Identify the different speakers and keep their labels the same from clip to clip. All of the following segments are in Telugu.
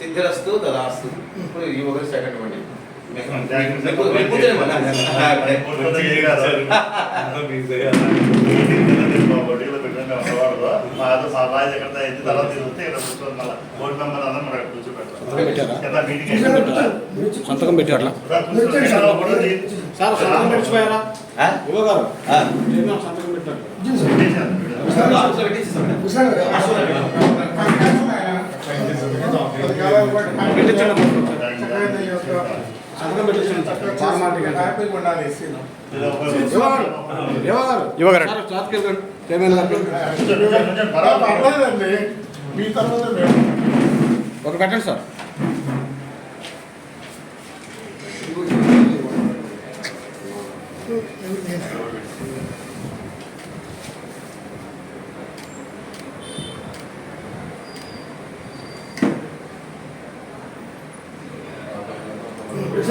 Speaker 1: సిద్ధిరస్తు తదాస్తు ఇప్పుడు ఈ ఒకరి సెకండ్ వండి
Speaker 2: సంతకం పెట్టారు
Speaker 3: ఒక-
Speaker 2: పెట్టండి సార్
Speaker 4: Thank you. ఏమైనా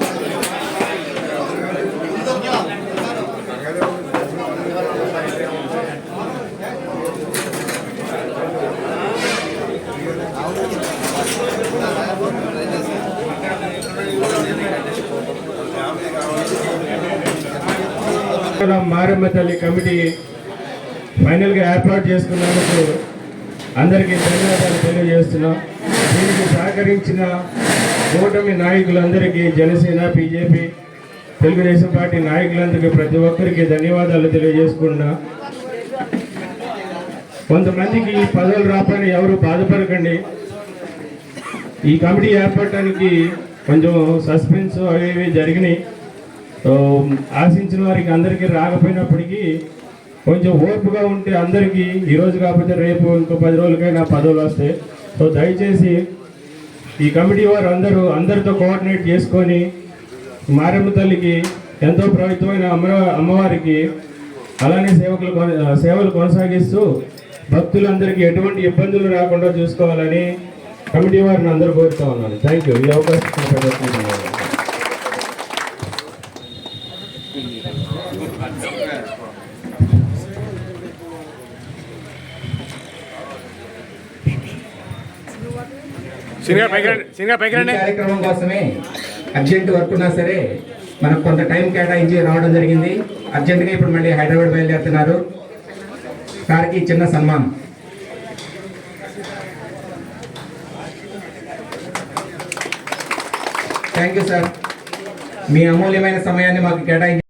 Speaker 5: మారమ్మ తల్లి కమిటీ ఫైనల్గా ఏర్పాటు చేసుకున్నందుకు అందరికీ ధన్యవాదాలు తెలియజేస్తున్నాం. దీనికి సహకరించిన కూటమి నాయకులందరికీ జనసేన బీజేపీ తెలుగుదేశం పార్టీ నాయకులందరికీ ప్రతి ఒక్కరికి ధన్యవాదాలు తెలియజేసుకున్నా కొంతమందికి ఈ పదవులు రాపని ఎవరు బాధపడకండి. ఈ కమిటీ ఏర్పడటానికి కొంచెం సస్పెన్స్ అవి ఇవి జరిగినాయి. సో, ఆశించిన వారికి అందరికీ రాకపోయినప్పటికీ కొంచెం ఓర్పుగా ఉంటే అందరికీ ఈరోజు కాకపోతే రేపు ఇంకో పది రోజులకైనా పదవులు వస్తాయి. సో దయచేసి ఈ కమిటీ వారు అందరూ అందరితో కోఆర్డినేట్ చేసుకొని మారమ్మ తల్లికి ఎంతో ప్రభుత్వమైన అమ్మ అమ్మవారికి అలానే సేవకులు సేవలు కొనసాగిస్తూ భక్తులందరికీ ఎటువంటి ఇబ్బందులు రాకుండా చూసుకోవాలని కమిటీ వారిని అందరూ కోరుతా ఉన్నాను. థ్యాంక్ యూ ఈ అవకాశం
Speaker 6: కార్యక్రమం కోసమే అర్జెంట్ వర్క్ ఉన్నా సరే మనకు కొంత టైం కేటాయించి రావడం జరిగింది. అర్జెంటుగా ఇప్పుడు మళ్ళీ హైదరాబాద్ బయలుదేరుతున్నారు. సార్కి చిన్న సన్మానం. థ్యాంక్ యూ సార్ మీ అమూల్యమైన సమయాన్ని మాకు కేటాయించి